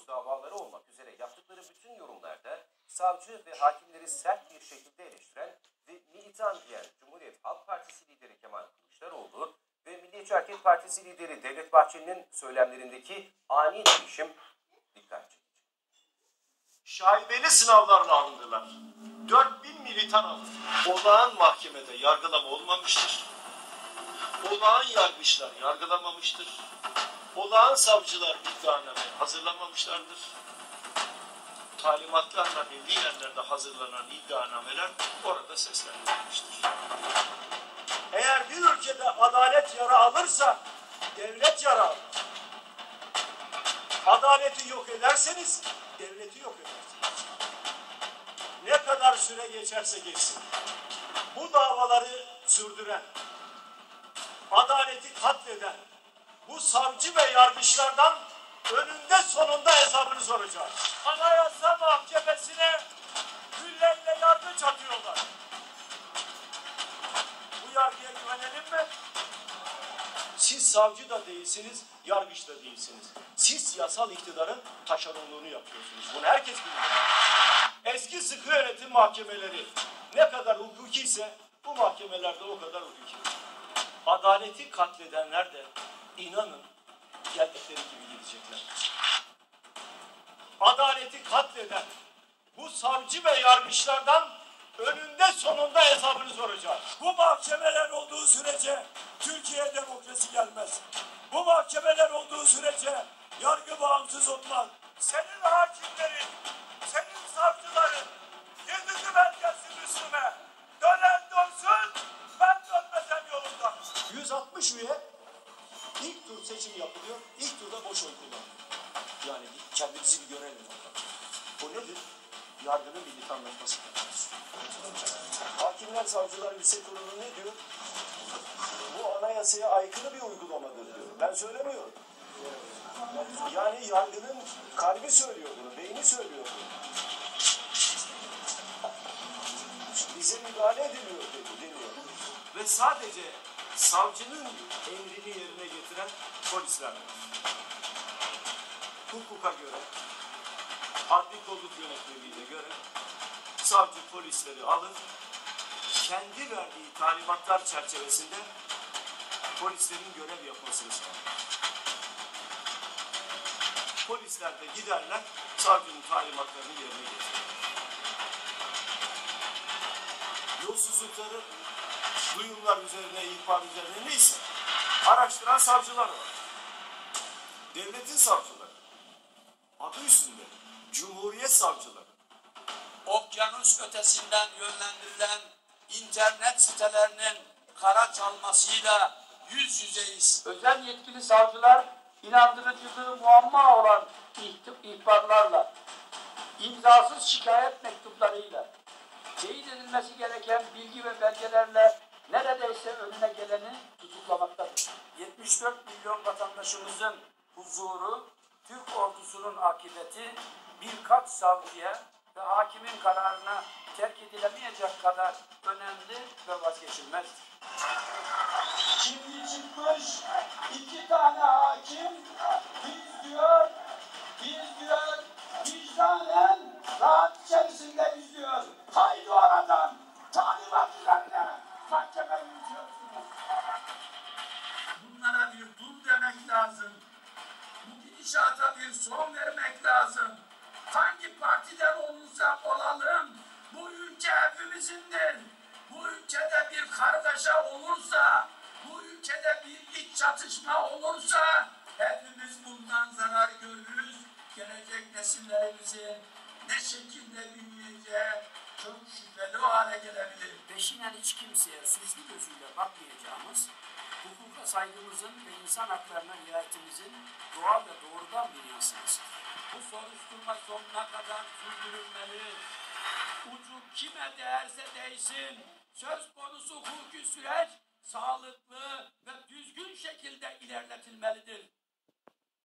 bornoz davaları olmak üzere yaptıkları bütün yorumlarda savcı ve hakimleri sert bir şekilde eleştiren ve militan diyen Cumhuriyet Halk Partisi lideri Kemal Kılıçdaroğlu ve Milliyetçi Hareket Partisi lideri Devlet Bahçeli'nin söylemlerindeki ani değişim dikkat çekici. şaibeli sınavlarla alındılar. 4000 militan alındı. Olağan mahkemede yargılama olmamıştır. Olağan yargıçlar yargılamamıştır. Olağan savcılar iddianame hazırlamamışlardır. Talimatlarla milli yerlerde hazırlanan iddianameler orada seslendirilmiştir. Eğer bir ülkede adalet yara alırsa devlet yara alır. Adaleti yok ederseniz devleti yok edersiniz. Ne kadar süre geçerse geçsin. Bu davaları sürdüren, adaleti katleden, bu savcı ve yargıçlardan önünde sonunda hesabını soracağız. Anayasa Mahkemesi'ne güllerle yargıç atıyorlar. Bu yargıya güvenelim mi? Siz savcı da değilsiniz, yargıç da değilsiniz. Siz yasal iktidarın taşeronluğunu yapıyorsunuz. Bunu herkes biliyor. Eski sıkı yönetim mahkemeleri ne kadar hukuki ise bu mahkemelerde o kadar hukuki. Adaleti katledenler de inanın geldikleri gibi gidecekler. Adaleti katleden bu savcı ve yargıçlardan önünde sonunda hesabını soracağız. Bu mahkemeler olduğu sürece Türkiye demokrasi gelmez. Bu mahkemeler olduğu sürece yargı bağımsız olmaz. Senin hakimlerin, senin savcıların 160 üye ilk tur seçim yapılıyor, ilk turda boş oy kullanıyor. Yani kendimizi bir görelim. Bu nedir? Yargının militanlaşması. Hakimler Savcılar Yüksek Kurulu ne diyor? Bu anayasaya aykırı bir uygulamadır diyor. Ben söylemiyorum. Yani yargının kalbi söylüyor bunu, beyni söylüyor bunu. Bize müdahale ediliyor dedi, deniyor. Ve sadece savcının emrini yerine getiren polisler var. Hukuka göre, adli kolluk yönetmeliğine göre savcı polisleri alır, kendi verdiği talimatlar çerçevesinde polislerin görev yapmasını sağlar. Polisler de giderler, savcının talimatlarını yerine getirir. Yolsuzlukları duyumlar üzerine, ihbar üzerine neyse araştıran savcılar var. Devletin savcıları. Adı üstünde. Cumhuriyet savcıları. okyanus ötesinden yönlendirilen internet sitelerinin kara çalmasıyla yüz yüzeyiz. Özel yetkili savcılar inandırıcılığı muamma olan ihbarlarla, imzasız şikayet mektuplarıyla, teyit edilmesi gereken bilgi ve belgelerle neredeyse önüne geleni tutuklamaktadır. 74 milyon vatandaşımızın huzuru, Türk ordusunun akıbeti birkaç savcıya ve hakimin kararına terk edilemeyecek kadar önemli ve vazgeçilmezdir. Şimdi çıkmış iki tane hakim hepimizindir. Bu ülkede bir kargaşa olursa, bu ülkede bir iç çatışma olursa, hepimiz bundan zarar görürüz. Gelecek nesillerimizin ne şekilde büyüyeceği çok şüpheli hale gelebilir. Peşinen hiç kimseye suçlu gözüyle bakmayacağımız, hukuka saygımızın ve insan haklarına riayetimizin doğal ve doğrudan bir yansımasıdır. Bu soruşturma sonuna kadar sürdürülmeli. Ucu kime değerse değsin, söz konusu hukuki süreç sağlıklı ve düzgün şekilde ilerletilmelidir.